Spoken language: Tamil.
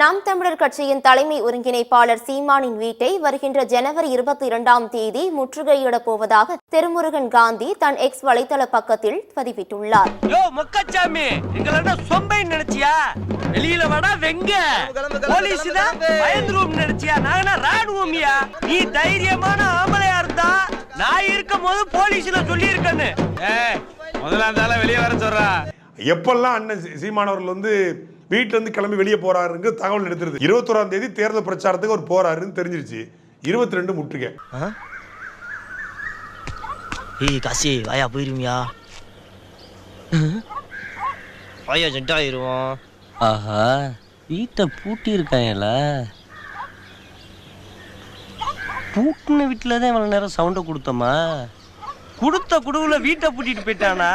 நாம் தமிழர் கட்சியின் தலைமை ஒருங்கிணைப்பாளர் சீமானின் வீட்டை வருகின்ற ஜனவரி இருபத்தி இரண்டாம் தேதி முற்றுகையிடப் போவதாக திருமுருகன் காந்தி தன் எக்ஸ் வலைதள பக்கத்தில் பதிவிட்டுள்ளார். வெளியில வாடா வெங்க. போலீஸ் நினைச்சியா? நாங்க ராணுவமியா? நீ தைரியமான ஆம்பளையா இருந்தா நான் இருக்கும் போது போலீஸ்ல சொல்லி இருக்கேன்னு முதல்ல இருந்தாலும் வெளியே வர சொல்றா. எப்பெல்லாம் அண்ணன் சீமானவர்கள் வந்து வீட்டுல இருந்து கிளம்பி வெளியே போறாருங்க தகவல் எடுத்துருது. இருபத்தோராம் தேதி தேர்தல் பிரச்சாரத்துக்கு அவர் போறாருன்னு தெரிஞ்சிருச்சு. இருபத்தி ரெண்டு முற்றுகை ஏய் காசி வாயா போயிருமியா? வாயா ஜென்ட் ஆயிருவோம். ஆஹா வீட்டை பூட்டி இருக்காங்கல்ல பூட்டின வீட்டில் தான் இவ்வளோ நேரம் சவுண்டை கொடுத்தோமா? கொடுத்த குடுவுல வீட்டை பூட்டிட்டு போயிட்டானா?